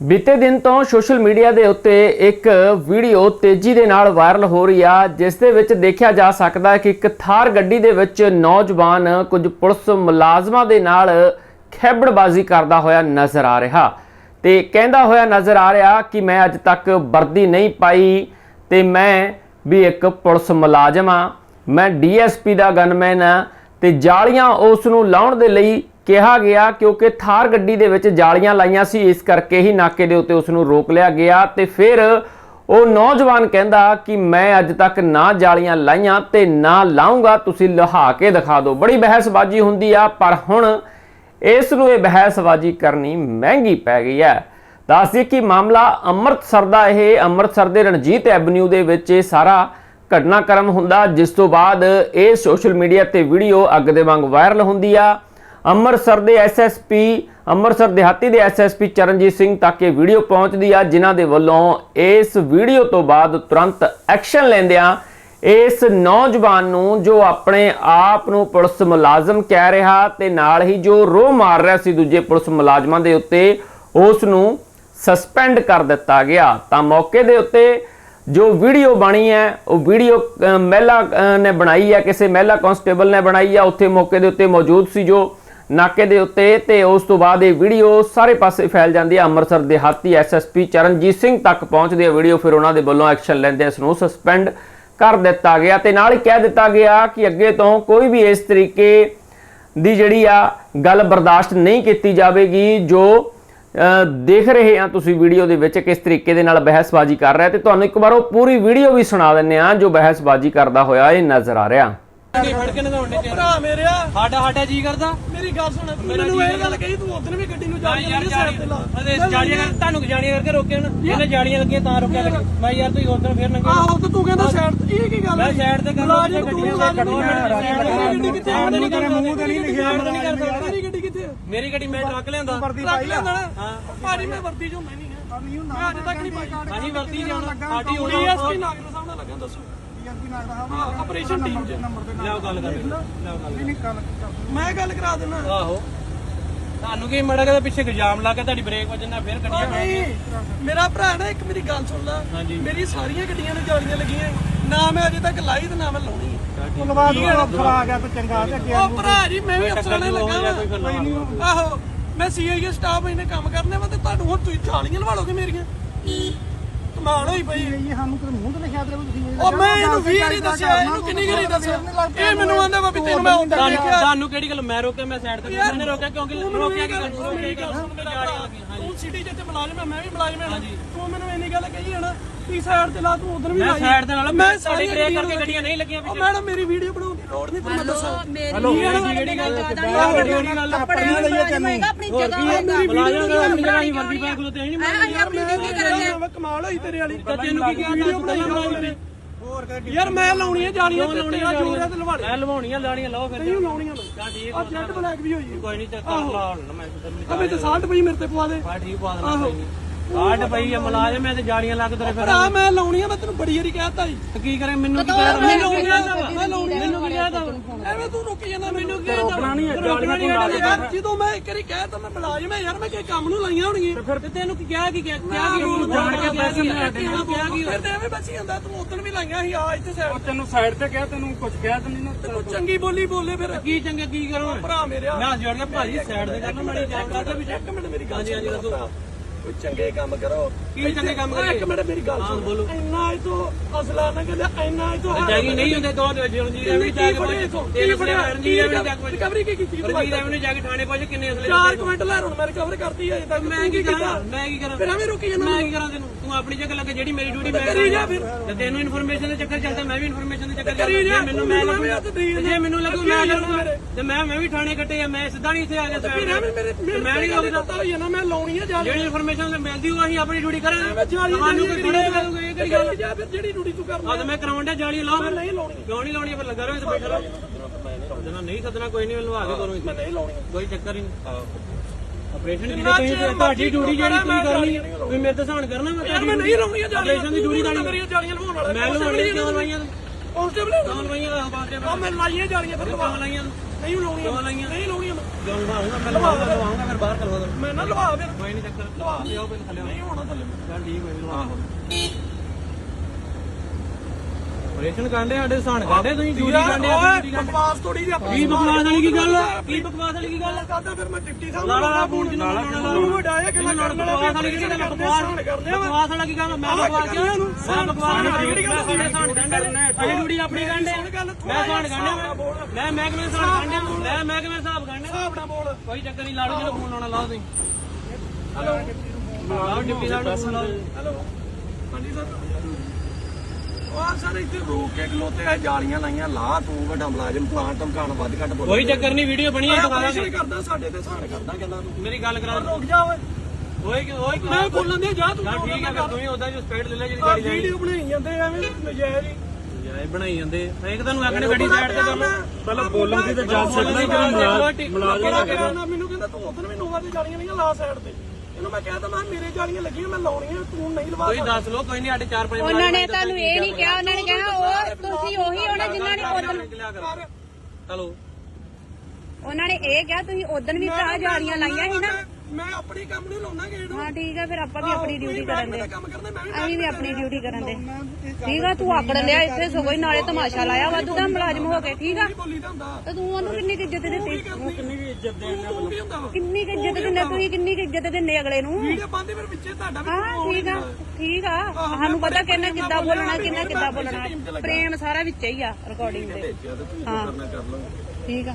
ਬੀਤੇ ਦਿਨ ਤੋਂ ਸੋਸ਼ਲ ਮੀਡੀਆ ਦੇ ਉੱਤੇ ਇੱਕ ਵੀਡੀਓ ਤੇਜ਼ੀ ਦੇ ਨਾਲ ਵਾਇਰਲ ਹੋ ਰਹੀ ਆ, ਜਿਸ ਦੇ ਵਿੱਚ ਦੇਖਿਆ ਜਾ ਸਕਦਾ ਹੈ ਕਿ ਇੱਕ ਥਾਰ ਗੱਡੀ ਦੇ ਵਿੱਚ ਨੌਜਵਾਨ ਕੁਝ ਪੁਲਿਸ ਮੁਲਾਜ਼ਮਾਂ ਦੇ ਨਾਲ ਖੈਬੜਬਾਜ਼ੀ ਕਰਦਾ ਹੋਇਆ ਨਜ਼ਰ ਆ ਰਿਹਾ। ਤੇ ਕਹਿੰਦਾ ਹੋਇਆ ਨਜ਼ਰ ਆ ਰਿਹਾ ਕਿ ਮੈਂ ਅੱਜ ਤੱਕ ਵਰਦੀ ਨਹੀਂ ਪਾਈ ਤੇ ਮੈਂ ਵੀ ਇੱਕ ਪੁਲਿਸ ਮੁਲਾਜ਼ਮ ਆ। ਮੈਂ ਡੀਐਸਪੀ ਦਾ ਗਨਮੈਨ ਆ ਤੇ ਜਾਲੀਆਂ ਉਸ ਨੂੰ ਲਾਉਣ ਦੇ ਲਈ ਕਿਹਾ ਗਿਆ ਕਿਉਂਕਿ ਥਾਰ ਗੱਡੀ ਦੇ ਵਿੱਚ ਜਾਲੀਆਂ ਲਾਈਆਂ ਸੀ, ਇਸ ਕਰਕੇ ਹੀ ਨਾਕੇ ਦੇ ਉੱਤੇ ਉਸ ਨੂੰ ਰੋਕ ਲਿਆ ਗਿਆ ਤੇ ਫਿਰ ਉਹ ਨੌਜਵਾਨ ਕਹਿੰਦਾ ਕਿ ਮੈਂ ਅੱਜ ਤੱਕ ਨਾ ਜਾਲੀਆਂ ਲਾਈਆਂ ਤੇ ਨਾ ਲਾਉਂਗਾ ਤੁਸੀਂ ਲਹਾ ਕੇ ਦਿਖਾ ਦਿਓ। ਬੜੀ ਬਹਿਸਬਾਜ਼ੀ ਹੁੰਦੀ ਆ, ਪਰ ਹੁਣ ਇਸ ਨੂੰ ਇਹ ਬਹਿਸਬਾਜ਼ੀ ਕਰਨੀ ਮਹਿੰਗੀ ਪੈ ਗਈ ਹੈ। ਦੱਸਦੀ ਕਿ ਮਾਮਲਾ ਅੰਮ੍ਰਿਤਸਰ ਦਾ ਇਹ, ਅੰਮ੍ਰਿਤਸਰ ਦੇ ਰਣਜੀਤ ਐਵਨਿਊ ਦੇ ਵਿੱਚ ਇਹ ਸਾਰਾ ਘਟਨਾਕ੍ਰਮ ਹੁੰਦਾ, ਜਿਸ ਤੋਂ ਬਾਅਦ ਇਹ ਸੋਸ਼ਲ ਮੀਡੀਆ ਤੇ ਵੀਡੀਓ ਅੱਗ ਦੇ ਵਾਂਗ ਵਾਇਰਲ ਹੁੰਦੀ ਆ। ਅੰਮ੍ਰਿਤਸਰ ਦੇ ਐਸਐਸਪੀ ਅੰਮ੍ਰਿਤਸਰ ਦਿਹਾਤੀ ਦੇ ਐਸਐਸਪੀ ਚਰਨਜੀਤ ਸਿੰਘ ਤੱਕ ਇਹ ਵੀਡੀਓ ਪਹੁੰਚਦੀ ਆ, ਜਿਨ੍ਹਾਂ ਦੇ ਵੱਲੋਂ ਇਸ ਵੀਡੀਓ ਤੋਂ ਬਾਅਦ ਤੁਰੰਤ ਐਕਸ਼ਨ ਲੈਂਦਿਆਂ ਇਸ ਨੌਜਵਾਨ ਨੂੰ ਜੋ ਆਪਣੇ ਆਪ ਨੂੰ ਪੁਲਿਸ ਮੁਲਾਜ਼ਮ ਕਹਿ ਰਿਹਾ ਤੇ ਨਾਲ ਹੀ ਜੋ ਰੋ ਮਾਰ ਰਿਹਾ ਸੀ ਦੂਜੇ ਪੁਲਿਸ ਮੁਲਾਜ਼ਮਾਂ ਦੇ ਉੱਤੇ, ਉਸ ਨੂੰ ਸਸਪੈਂਡ ਕਰ ਦਿੱਤਾ ਗਿਆ। ਤਾਂ ਮੌਕੇ ਦੇ ਉੱਤੇ ਜੋ ਵੀਡੀਓ ਬਣੀ ਹੈ, ਉਹ ਵੀਡੀਓ ਮਹਿਲਾ ਨੇ ਬਣਾਈ ਹੈ, ਕਿਸੇ ਮਹਿਲਾ ਕਾਂਸਟੇਬਲ ਨੇ ਬਣਾਈ ਹੈ, ਉੱਥੇ ਮੌਕੇ ਦੇ ਉੱਤੇ ਮੌਜੂਦ ਸੀ ਜੋ ਨਾਕੇ ਦੇ ਉੱਤੇ ਤੇ ਉਸ ਤੋਂ ਬਾਅਦ ਇਹ ਵੀਡੀਓ ਸਾਰੇ ਪਾਸੇ ਫੈਲ ਜਾਂਦੀ ਹੈ। ਅੰਮ੍ਰਿਤਸਰ ਦੇ ਹਾਤੀ ਐਸਐਸਪੀ ਚਰਨਜੀਤ ਸਿੰਘ ਤੱਕ ਪਹੁੰਚਦੀ ਹੈ ਵੀਡੀਓ। ਫਿਰ ਉਹਨਾਂ ਦੇ ਵੱਲੋਂ ਐਕਸ਼ਨ ਲੈਂਦੇ ਇਸ ਨੂੰ ਸਸਪੈਂਡ ਕਰ ਦਿੱਤਾ ਗਿਆ ਤੇ ਨਾਲ ਹੀ ਕਹਿ ਦਿੱਤਾ ਗਿਆ ਕਿ ਅੱਗੇ ਤੋਂ ਕੋਈ ਵੀ ਇਸ ਤਰੀਕੇ ਦੀ ਜਿਹੜੀ ਆ ਗੱਲ ਬਰਦਾਸ਼ਤ ਨਹੀਂ ਕੀਤੀ ਜਾਵੇਗੀ। ਜੋ ਦੇਖ ਰਹੇ ਆ ਤੁਸੀਂ ਵੀਡੀਓ ਦੇ ਵਿੱਚ ਕਿਸ ਤਰੀਕੇ ਦੇ ਨਾਲ ਬਹਿਸਬਾਜ਼ੀ ਕਰ ਰਿਹਾ ਤੇ ਤੁਹਾਨੂੰ ਇੱਕ ਵਾਰ ਉਹ ਪੂਰੀ ਵੀਡੀਓ ਵੀ ਸੁਣਾ ਦਿੰਨੇ ਆ ਜੋ ਬਹਿਸਬਾਜ਼ੀ ਕਰਦਾ ਹੋਇਆ ਇਹ ਨਜ਼ਰ ਆ ਰਿਹਾ। ਨਹੀਂ ਫੜ ਕੇ ਨਗਾਉਣੇ ਚ ਭਰਾ ਮੇਰਿਆ ਸਾਡਾ ਸਾਡਾ ਜੀ ਕਰਦਾ? ਮੇਰੀ ਗੱਲ ਸੁਣ ਤੂੰ ਮੈਨੂੰ ਇਹ ਗੱਲ ਕਹੀ ਤੂੰ ਉਦੋਂ ਵੀ ਗੱਡੀ ਨੂੰ ਜਾ ਯਾਰ ਜਾਲੀ ਅਰੇ ਜਾਲੀਆਂ ਕਰ ਤੁਹਾਨੂੰ ਜਾਲੀਆਂ ਕਰਕੇ ਰੋਕਿਆ ਨਾ ਇਹਨੇ ਜਾਲੀਆਂ ਲੱਗੀਆਂ ਤਾਂ ਰੋਕਿਆ ਲੱਗੇ ਮੈਂ ਯਾਰ ਤੁਸੀਂ ਉਧਰ ਫੇਰ ਨੰਗੇ ਆਹੋ ਤੇ ਤੂੰ ਕਹਿੰਦਾ ਸਾਈਡ ਇਹ ਕੀ ਗੱਲ ਮੈਂ ਸਾਈਡ ਤੇ ਕਰ ਤੂੰ ਗੱਡੀਆਂ ਕੱਢੋ ਗੱਡੀ ਕਿੱਥੇ ਆ? ਨਹੀਂ ਕਰ ਮੂੰਹ ਤੇ ਨਹੀਂ ਲਿਖਿਆ ਮੇਰੀ। ਗੱਡੀ ਕਿੱਥੇ? ਮੇਰੀ ਗੱਡੀ ਮੈਂ ਟਰੱਕ ਲਿਆਂਦਾ। ਰੱਖ ਲੈਂਦਾ ਨਾ। ਭਾਜੀ ਮੈਂ ਵਰਦੀ ਚ ਹੁੰਦਾ ਨਹੀਂ ਹੈ ਮੈਂ ਅੱਜ ਤੱਕ ਨਹੀਂ ਪਾਈ। ਅਸੀਂ ਵਰਤੀ ਜਾਣਾ ਸਾਡੀ ਹੋਣੀ ਡੀਐਸਪੀ ਨਾਗਰ ਸਾਹਿਬ ਨਾਲ ਲੱਗਾ ਦੱਸੋ। ਹਾਂ ਆਪਰੇਸ਼ਨ ਟੀਮ ਚ। ਲਿਆਓ ਗੱਲ ਕਰ ਲਿਆਓ ਗੱਲ ਮੈਂ ਗੱਲ ਕਰਾ ਦੇਣਾ ਆਹੋ। ਤੁਹਾਨੂੰ ਕੀ ਮੜਾ ਕੇ ਪਿੱਛੇ ਇਲਜ਼ਾਮ ਲਾ ਕੇ ਤੁਹਾਡੀ ਬ੍ਰੇਕ ਵੱਜਣਾ ਫੇਰ ਗੱਡੀਆਂ ਨਹੀਂ ਮੇਰਾ ਭਰਾ ਨਾ ਇੱਕ ਮੇਰੀ ਗੱਲ ਸੁਣ ਲੈ। ਹਾਂਜੀ। ਮੇਰੀ ਸਾਰੀਆਂ ਗੱਡੀਆਂ ਨੂੰ ਜਾਲੀਆਂ ਲੱਗੀਆਂ। ਨਾ ਮੈਂ ਅਜੇ ਤੱਕ ਲਾਈ ਤੇ ਨਾ ਮੈਂ ਲਾਉਣੀ। ਹੈ ਧੰਨਵਾਦ ਅਫਸਰ ਆ ਗਿਆ ਤੇ ਚੰਗਾ ਤੇ ਅੱਗੇ ਉਹ ਭਰਾ ਜੀ ਮੈਂ ਵੀ ਅਫਸਰਾਂ ਨਾਲ ਹੋ ਲੱਗਾ ਗਿਆ ਵਾਂ। ਕੋਈ ਫਿਲਹਾਲ ਆਹੋ ਮੈਂ ਸੀਆਈਏ ਸਟਾਫ ਇਹਨੇ ਕੰਮ ਕਰਨੇ ਵਾ ਤੇ ਤੁਹਾਨੂੰ ਹੁਣ ਤੁਸੀਂ ਜਾਲੀਆਂ ਲਵਾ ਲੋਗੇ ਮੇਰੀਆਂ। ਕਮਾਲ ਹੋਈ ਪਈ। ਇਹ ਸਾਨੂੰ ਕਿਤੇ ਮੂੰਹ ਤੇ ਲਿਖਿਆ ਦੇ ਤੁਸੀਂ ਉਹ ਮੈਂ ਇਹਨੂੰ ਵੀ ਨਹੀਂ ਦੱਸਿਆ ਇਹਨੂੰ ਕਿੰਨੀ ਗਰੀ ਦੱਸਿਆ? ਇਹ ਮੈਨੂੰ ਆਂਦਾ ਵਾ ਵੀ ਤੈਨੂੰ ਮੈਂ ਹੁੰਦਾ ਤੁਹਾਨੂੰ ਦੇਖਿਆ ਤੁਹਾਨੂੰ ਕਿਹੜੀ ਗੱਲ? ਮੈਂ ਰੋਕਿਆ ਮੈਂ ਸਾਈਡ ਤੇ ਮੈंने ਰੋਕਿਆ ਕਿਉਂਕਿ ਰੋਕਿਆ ਕਿ ਮੇਰੀ ਗੱਲ ਸੁਣ ਮੇਰਾ ਭਰਾ। ਤੂੰ ਸਿਟੀ ਜਿੱਥੇ ਮੁਲਾਜ਼ਮ ਹੈ ਮੈਂ ਵੀ ਮੁਲਾਜ਼ਮ ਹਾਂ। ਤੂੰ ਮੈਨੂੰ ਇੰਨੀ ਗੱਲ ਕਹੀ ਹੈ ਨਾ ਤੀ ਸਾਈਡ ਤੇ ਲਾ ਤੂੰ ਉਧਰ ਵੀ ਮੈਂ ਸਾਈਡ ਨਾਲ ਮੈਂ ਮੈਂ ਸਾਡੀ ਬ੍ਰੇਕ ਕਰਕੇ ਗੱਡੀਆਂ ਨਹੀਂ ਲੱਗੀਆਂ ਉਹ ਮੈਡਮ ਮੇਰੀ ਵੀਡੀਓ ਦੀ ਲੋੜ ਨਹੀਂ ਤੈਨੂੰ ਮੈਂ ਦੱਸਾਂ ਹੈਲੋ ਜਿਹੜੀ ਗੱਲ ਜਿਹੜੀ ਗੱਲ ਆਪਣੀ ਲਈਏ ਤੈਨੂੰ ਆਪਣੀ ਜਗ੍ਹਾ ਹੋਏਗਾ ਬਲਾਜਾ ਦਾ ਆਪਣੀ ਜਗ੍ਹਾ ਹੀ ਵਰਦੀ ਪਾ ਕੋਲ ਤੇ ਨਹੀਂ ਅਸੀਂ ਆਪਣੀ ਡਿਊਟੀ ਕਰਾਂਗੇ ਮੈਂ ਕਮਾਲ ਹੋਈ ਤੇਰੇ ਵਾਲੀ। ਤੈਨੂੰ ਕੀ ਕਿਹਾ ਵੀਡੀਓ ਬਣਾਈ ਹੋਈ ਮੇਰੀ ਯਾਰ ਮੈਂ ਲਾਉਣੀ ਹੈ ਜਾਲੀਆਂ ਤੇ ਤੇਰਾ ਜੋਰ ਹੈ ਤੇ ਲਵਾ ਲੈ ਮੈਂ ਲਵਾਉਣੀਆਂ ਲਾਣੀਆਂ ਲਾਓ ਫਿਰ ਨਹੀਂ ਲਾਉਣੀਆਂ ਮੈਂ। ਚੱਲ ਠੀਕ ਆ ਜੈਟ ਬਲੈਕ ਵੀ ਹੋਈ ਹੈ ਕੋਈ ਨਹੀਂ ਚੱਲ ਕਰ ਲਾ ਹੁਣ ਮੈਂ ਅਬੇ ਤੇ 60 ਪਈ ਮੇਰੇ ਤੇ ਪਵਾ ਦੇ। ਬਾ ਠੀਕ ਪਾ ਦੇਣਾ ਪਈ ਆ ਮਲਾਜਮ ਤੇ ਲੱਗ ਤੇਰੇ ਫਿਰ ਭਰਾ ਮੈਂ ਲਾਉਣੀ ਆ ਮੈਂ ਤੈਨੂੰ ਬੜੀ ਵਾਰੀ ਕਹਿਤਾ ਜੀ ਕੀ ਕਰੇ ਮੈਨੂੰ ਕੀ ਕਹਿ ਮੈਂ ਲਾਉਣੀ ਆ ਮੈਂ ਲਾਉਣੀ ਆ ਮੈਨੂੰ ਕੀ ਕਹਿਦਾ ਐਵੇਂ ਤੂੰ ਰੁਕ ਜਾਂਦਾ ਮੈਨੂੰ ਕੀ ਰੋਕਣਾ ਨਹੀਂ ਰੋਕਣਾ ਨਹੀਂ ਯਾਰ ਜਦੋਂ ਮੈਂ ਇੱਕ ਵਾਰੀ ਕਹਿ ਤਾ ਮੈਂ ਮੁਲਾਜ਼ਮ ਹੈ ਯਾਰ ਮੈਂ ਕਿਸੇ ਕੰਮ ਨੂੰ ਲਾਈਆਂ ਹੋਣਗੀਆਂ। ਫਿਰ ਤੇ ਤੈਨੂੰ ਕੀ ਕਿਹਾ ਕੀ ਕਿਹਾ ਕੀ ਰੂਲ ਜਾਣ ਕੇ ਪੈਸੇ ਲੈ ਕੇ ਕਿਹਾ ਕੀ ਫਿਰ ਤੇ ਐਵੇਂ ਬਚੀ ਜਾਂਦਾ ਤੂੰ ਉਦੋਂ ਵੀ ਲਾਈਆਂ ਸੀ ਆ ਇੱਥੇ ਸਾਈਡ ਤੈਨੂੰ ਸਾਈਡ ਤੇ ਕਿਹਾ ਤੈਨੂੰ ਕੁਝ ਕਿਹਾ ਤੇ ਨਹੀਂ ਨਾ? ਤੇ ਤੂੰ ਚੰਗੀ ਬੋਲੀ ਬੋਲੇ ਫਿਰ। ਕੀ ਚੰਗਾ ਕੀ ਕਰੋ? ਭਰਾ ਮੇਰਿਆ ਮੈਂ ਜੋੜਨਾ ਭਾਜੀ ਸਾਈਡ ਤੇ ਕਰਨਾ ਮਾੜੀ ਜਾਣ ਕਰਦਾ ਵੀ ਇੱਕ ਮਿੰਟ ਮੇਰੀ ਗੱਲ ਹਾਂਜੀ ਹਾਂਜੀ ਕੋਈ ਚੰਗੇ ਕੰਮ ਕਰੋ। ਕੀ ਚੰਗੇ ਕੰਮ ਓਏ ਇੱਕ ਮਿੰਟ ਮੇਰੀ ਗੱਲ ਸੁਣ। ਬੋਲੋ। ਇੰਨਾ ਇਹ ਤੋਂ ਅਸਲਾ ਨਾ ਕਹਿੰਦੇ ਇੰਨਾ ਇਹ ਤੋਂ ਜਾਗੀ ਨਹੀਂ ਹੁੰਦੇ ਦੋ ਰਣਜੀਤ ਐਵੇਂ ਜਾ ਕੇ ਤੇਰੇ ਫੜਿਆ ਰਣਜੀਤ ਐਵੇਂ ਜਾ ਕੇ ਰਿਕਵਰੀ ਕੀ ਕੀਤੀ ਰਣਜੀਤ ਐਵੇਂ ਜਾ ਕੇ ਥਾਣੇ ਪਹੁੰਚ ਕਿੰਨੇ ਅਸਲੇ ਚਾਰ ਕਮੈਂਟ ਲੈ ਹੁਣ ਮੈਂ ਰਿਕਵਰ ਕਰਤੀ ਹੈ ਅਜੇ ਤੱਕ ਮੈਂ ਕੀ ਕਰਾਂ? ਮੈਂ ਕੀ ਕਰਾਂ? ਫਿਰ ਐਵੇਂ ਰੁਕੀ ਜਾਂਦਾ ਮੈਂ ਕੀ ਕਰਾਂ ਤੈਨੂੰ? ਤੂੰ ਆਪਣੀ ਜਗ੍ਹਾ ਲੱਗੇ ਜਿਹੜੀ ਮੇਰੀ ਡਿਊਟੀ ਮੈਂ ਕਰੀ ਜਾ ਫਿਰ। ਤੇ ਤੈਨੂੰ ਇਨਫੋਰਮੇਸ਼ਨ ਦੇ ਚੱਕਰ ਚੱਲਦਾ ਮੈਂ ਵੀ ਇਨਫੋਰਮੇਸ਼ਨ ਦੇ ਚੱਕਰ ਕਰੀ ਜਾ, ਜੇ ਮੈਨੂੰ ਮੈਂ ਮੈਨੂੰ ਐਵੇਂ ਹੱਥ ਦੇਈ ਲੱਗੂ ਜਾਂਦਾ। ਜੇ ਮੈਨੂੰ ਲੱਗੂ ਅੱਗੇ ਮੈਂ ਆ ਜਾਣਾ ਮੇਰੇ। ਤੇ ਮੈਂ ਮੈਂ ਵੀ ਥਾਣੇ ਕੱਟੇ ਆ ਮੈਂ ਸਿੱਧਾ ਨਹੀਂ ਇੱਥੇ ਆ ਗਿਆ ਫਿਰ ਐਵੇਂ ਮੇਰੇ ਤੇ ਮੈਂ ਨਹੀਂ ਗੱਲ ਲੱਗਦਾ ਪਤਾ ਹੋਈ ਨਾ ਮੈਂ ਲਾਉਣੀ ਹੈ ਜਾ ਜਿਹੜੀ ਇਨਫੋਰਮੇਸ਼ਨ ਮਿਲਦੀ ਉਹ ਅਸੀਂ ਆਪਣੀ ਡਿਊਟੀ ਕਰਾਂਗੇ। ਤੁਹਾਨੂੰ ਕੋਈ ਥੋੜੇ ਕਰੂਗਾ ਇਹ ਕਿਹੜੀ ਗੱਲ ਜਾ ਫਿਰ ਜਿਹੜੀ ਡਿਊਟੀ ਤੂੰ ਕਰਨਾ ਮੈਂ ਕਰਾਉਣ ਡਿਆ ਜਾਲੀ ਲਾਓ ਨਹੀਂ ਲਾਉਣੀ। ਕਿਉਂ ਨਹੀਂ ਲਾਉਣੀ ਫਿਰ ਲੱਗਾ ਰਹੋ ਇੱਥੇ ਬੈਠਾ ਰਹੋ ਨਹੀਂ ਸੱਦਣਾ ਕੋਈ ਨਹੀਂ ਮੈਨੂੰ ਆ ਕੇ ਕਰੋ ਮੈਂ ਨਹੀਂ ਲਾਉਣੀ। ਕੋਈ ਚੱਕਰ ਨਹੀਂ। ਆਪਰੇਸ਼ਨ ਦੀ ਤੁਸੀਂ ਤੁਹਾਡੀ ਡਿਊਟੀ ਜਿਹੜੀ ਤੁਸੀਂ ਕਰਨੀ ਤੁਸੀਂ ਮੇਰੇ ਤੇ ਸਹਾਨ ਕਰਨਾ ਮੈਂ ਯਾਰ ਮੈਂ ਨਹੀਂ ਲਾਉਣੀ ਜਾਲੀਆਂ। ਆਪਰੇਸ਼ਨ ਦੀ ਡਿਊਟੀ ਤਾਂ ਮੇਰੀਆਂ ਜਾਲੀਆਂ ਲਵਾਉਣ ਵਾਲਾ। ਮੈਂ ਲਵਾਉਣੀ ਕਿਉਂ ਲਵਾਈਆਂ? ਕਾਂਸਟੇਬਲ ਲਵਾਈਆਂ ਬਾਅਦ ਆ ਮੈਂ ਲਾਈਆਂ ਜਾਲੀਆਂ ਫਿਰ ਲਵਾ ਲਾਈਆਂ? ਨਹੀਂ ਲਾਉਣੀਆਂ ਕਿਉਂ ਲਾਈਆਂ? ਨਹੀਂ ਲਾਉਣੀਆਂ ਮੈਂ। ਜਦੋਂ ਲਵਾਉਂਗਾ ਮੈਂ ਲਵਾਉਂਗਾ ਲਵਾਉਂਗਾ ਫਿਰ। ਬਾਹਰ ਕਰਵਾ ਦੋ। ਮੈਂ ਨਾ ਲਵਾ ਫਿਰ। ਕੋਈ ਨਹੀਂ ਚੱਕਰ। ਲਵਾ। ਲਿਆਓ ਪਹਿਲਾਂ ਥੱਲੇ ਨਹੀਂ ਹੋਣਾ ਥੱਲੇ। ਚੱਲ ਠੀਕ ਹੋਈ ਲਵਾ ਆਪਰੇਸ਼ਨ ਕਾਂਡੇ ਸਾਡੇ ਸਾਨ ਕਾਂਡੇ ਤੁਸੀਂ ਡਿਊਟੀ ਕਾਂਡੇ ਓਏ ਬਕਵਾਸ ਥੋੜੀ ਜਿਹੀ ਕੀ ਬਕਵਾਸ ਵਾਲੀ ਕੀ ਗੱਲ? ਕੀ ਬਕਵਾਸ ਵਾਲੀ ਕੀ ਗੱਲ? ਕਰਦਾ ਫਿਰ ਮੈਂ ਡਿਪਟੀ ਸਾਹਿਬ ਲਾ ਲਾ ਲਾ ਫੋਨ ਜਿਹਨੂੰ ਲਾਉਣਾ ਲਾ ਨੂੰ ਵਡਾਇਆ ਕਿ ਮੈਂ ਕਰਨ ਵਾਲਾ ਬਕਵਾਸ ਵਾਲੀ ਕੀ ਗੱਲ? ਬਕਵਾਸ ਵਾਲਾ ਕੀ ਗੱਲ? ਮੈਂ ਬਕਵਾਸ ਕਿਹਾ ਮੈਂ ਬਕਵਾਸ ਵਾਲੀ ਕਿਹੜੀ ਗੱਲ ਸਾਡੇ ਸਾਨ ਕਾਂਡੇ ਅਸੀਂ ਡਿਊਟੀ ਆਪਣੀ ਕਾਂਡੇ ਮੈਂ ਸਾਨ ਕਾਂਡੇ ਮੈਂ ਮਹਿਕਮੇ ਸਾਨ ਕਾਂਡੇ ਮੈਂ ਮਹਿਕਮੇ ਹਿਸਾਬ ਕਾਂਡੇ ਹਿਸਾਬ ਨਾਲ ਬੋਲ। ਕੋਈ ਚੱਕਰ ਨਹੀਂ ਲਾੜੂ ਜਿਹੜਾ ਫੋਨ ਲਾਉਣਾ ਲਾਓ ਤੁਸੀਂ। ਹੈਲੋ। ਲਾਓ ਡਿਪਟੀ ਸਾਹਿਬ ਨੂੰ ਹੈਲੋ। ਹਾਂਜੀ ਸਰ। ਉਹ ਸਰ ਇੱਥੇ ਰੋਕ ਕੇ ਖਲੋਤੇ ਆ ਜਾਲੀਆਂ ਲਾਈਆਂ ਲਾ ਤੂੰ ਵੱਡਾ ਮੁਲਾਜ਼ਮ ਪਲਾਂਟ ਧਮਕਾਣ ਵੱਧ ਘੱਟ ਬੋਲ ਕੋਈ ਚੱਕਰ ਨਹੀਂ ਵੀਡੀਓ ਬਣੀ ਹੈ ਦਿਖਾ ਆਪਰੇਸ਼ਨ ਕਰਦਾ ਸਾਡੇ ਤੇ ਸਾਨ ਕਰਦਾ ਕਹਿੰਦਾ ਤੂੰ। ਮੇਰੀ ਗੱਲ ਕਰਾ ਰੁਕ ਜਾ ਓਏ। ਓਏ ਓਏ ਮੈਂ ਬੋਲਣ ਦੇ ਜਾ ਤੂੰ ਠੀਕ ਹੈ ਫਿਰ ਤੂੰ ਹੀ ਉਹਦਾ ਜੋ ਸਪੀਡ ਲੈ ਲੈ ਜਿਹੜੀ ਗਾੜੀ ਜਾਣੀ ਵੀਡੀਓ ਬਣਾਈ ਜਾਂਦੇ ਐਵੇਂ ਨਜਾਇਜ਼ ਹੀ। ਯਾਰ ਬਣਾਈ ਜਾਂਦੇ ਇੱਕ ਤੁਹਾਨੂੰ ਆਖਣੇ ਗੱਡੀ ਸਾਈਡ ਤੇ ਕਰ ਲਓ ਪਹਿਲਾਂ ਬੋਲਣ ਦੀ ਤੇ ਜਾ ਸਕਦਾ ਮੁਲਾਜ਼ਮ ਕਿਹਾ ਨਾ ਮੈਨੂੰ ਕਹਿੰਦਾ ਤੂੰ ਉਧਰ ਵੀ ਨੋਵਾ ਦੀ ਜਾਲੀਆਂ ਨਹੀਂ ਲਾ ਸਾਈਡ ਤੇ। ਇਹਨੂੰ ਮੈਂ ਕਹਿ ਤਾ ਮੈਂ ਮੇਰੇ ਜਾਲੀਆਂ ਲੱਗੀਆਂ ਮੈਂ ਲਾਉਣੀਆਂ ਤੂੰ ਨਹੀਂ ਲਵਾ ਕੋਈ ਦੱਸ ਲੋ ਕੋਈ ਨਹੀਂ ਸਾਡੇ 4-5 ਉਹਨਾਂ ਨੇ ਤੁਹਾਨੂੰ ਇਹ ਨਹੀਂ ਕਿਹਾ ਉਹਨਾਂ ਨੇ ਕਿਹਾ ਉਹ ਤੁਸੀਂ ਉਹੀ ਹੋਣਾ ਜਿਨ੍ਹਾਂ ਨੇ ਉਦੋਂ ਚਲੋ ਉਹਨਾਂ ਨੇ ਇਹ ਕਿਹਾ ਤੁਸੀਂ ਉਦੋਂ ਵੀ ਭਰਾ ਜਾਲੀਆਂ ਲਾਈਆਂ ਸੀ ਨਾ। ਮੈਂ ਆਪਣੀ ਕੰਮ ਨੂੰ ਲਾਉਣਾ ਗੇੜ ਹਾਂ ਠੀਕ ਹੈ ਫਿਰ ਆਪਾਂ ਵੀ ਆਪਣੀ ਡਿਊਟੀ ਕਰਨ ਦੇ। ਕੰਮ ਕਰਨਾ ਮੈਂ ਵੀ ਅਸੀਂ ਵੀ ਆਪਣੀ ਡਿਊਟੀ ਕਰਨ ਦੇ। ਠੀਕ ਆ ਤੂੰ ਆਕੜ ਲਿਆ ਇੱਥੇ ਸਗੋਂ ਹੀ ਨਾਲੇ ਤਮਾਸ਼ਾ ਲਾਇਆ ਵਾਧੂ ਦਾ ਮੁਲਾਜ਼ਮ ਹੋ ਕੇ ਠੀਕ ਆ? ਤੇ ਤੂੰ ਉਹਨੂੰ ਕਿੰਨੀ ਕੁ ਇੱਜ਼ਤ ਦਿੱਤੀ? ਕਿੰਨੀ ਵੀ ਇੱਜ਼ਤ ਤੂੰ ਵਾ? ਕਿੰਨੀ ਕੁ ਇੱਜ਼ਤ ਦਿੰਦੇ? ਤੁਸੀਂ ਕਿੰਨੀ ਕੁ ਇੱਜ਼ਤ ਦਿੰਦੇ ਅਗਲੇ ਨੂੰ? ਵੀਡੀਓ ਪਾਉਂਦੇ ਫਿਰ ਵਿੱਚੇ ਤੁਹਾਡਾ ਵੀ ਹਾਂ ਠੀਕ ਆ ਠੀਕ ਆ। ਸਾਨੂੰ ਪਤਾ ਕਿੰਨੇ ਕਿੱਦਾਂ ਬੋਲਣਾ ਕਿੰਨਾ ਕਿੱਦਾਂ ਬੋਲਣਾ। ਪ੍ਰੇਮ ਸਾਰਾ ਵਿੱਚ ਹੀ ਆ ਰਿਕਾਰਡਿੰਗ ਦੇ। ਹਾਂ। ਠੀਕ ਆ।